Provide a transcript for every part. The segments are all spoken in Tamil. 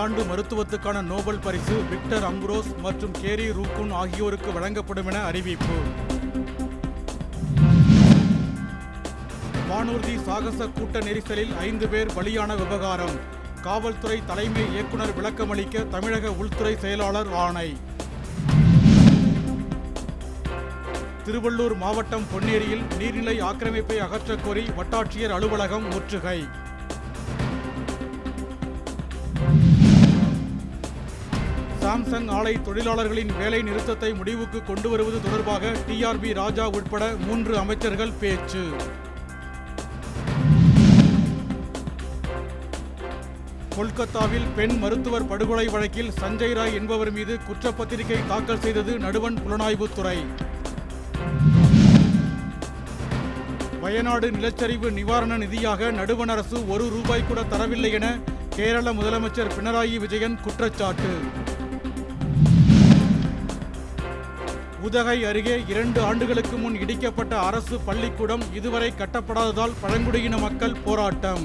ஆண்டு மருத்துவத்துக்கான நோபல் பரிசு விக்டர் அம்ப்ரோஸ் மற்றும் கேரி ரூக்குன் ஆகியோருக்கு வழங்கப்படும் என அறிவிப்பு. வானூர்தி சாகச கூட்ட நெரிசலில் ஐந்து பேர் பலியான விவகாரம். காவல்துறை தலைமை இயக்குனர் விளக்கமளிக்க தமிழக உள்துறை செயலாளர் ஆணை. திருவள்ளூர் மாவட்டம் பொன்னேரியில் நீர்நிலை ஆக்கிரமிப்பை அகற்றக்கோரி வட்டாட்சியர் அலுவலகம் முற்றுகை. சாம்சங் ஆலை தொழிலாளர்களின் வேலை நிறுத்தத்தை முடிவுக்கு கொண்டு வருவது தொடர்பாக டிஆர்பி ராஜா உட்பட மூன்று அமைச்சர்கள் பேச்சு. கொல்கத்தாவில் பெண் மருத்துவர் படுகொலை வழக்கில் சஞ்சய் ராய் என்பவர் மீது குற்றப்பத்திரிகை தாக்கல் செய்தது நடுவண் புலனாய்வுத்துறை. வயநாடு நிலச்சரிவு நிவாரண நிதியாக நடுவண் அரசு ஒரு ரூபாய் கூட தரவில்லை என கேரள முதலமைச்சர் பினராயி விஜயன் குற்றச்சாட்டு. உதகை அருகே இரண்டு ஆண்டுகளுக்கு முன் இடிக்கப்பட்ட அரசு பள்ளிக்கூடம் இதுவரை கட்டப்படாததால் பழங்குடியின மக்கள் போராட்டம்.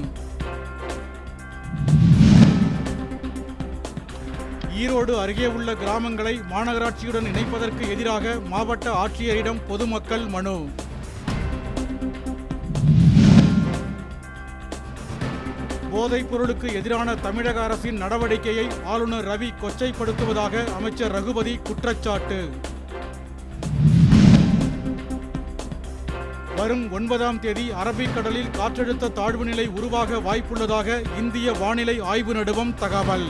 ஈரோடு அருகே உள்ள கிராமங்களை மாநகராட்சியுடன் இணைப்பதற்கு எதிராக மாவட்ட ஆட்சியரிடம் பொதுமக்கள் மனு. போதைப் பொருளுக்கு எதிரான தமிழக அரசின் நடவடிக்கையை ஆளுநர் ரவி கொச்சைப்படுத்துவதாக அமைச்சர் ரகுபதி குற்றச்சாட்டு. வரும் ஒன்பதாம் தேதி அரபிக்கடலில் காற்றழுத்த தாழ்வு நிலை உருவாக வாய்ப்புள்ளதாக இந்திய வானிலை ஆய்வு நடுவம் தகவல்.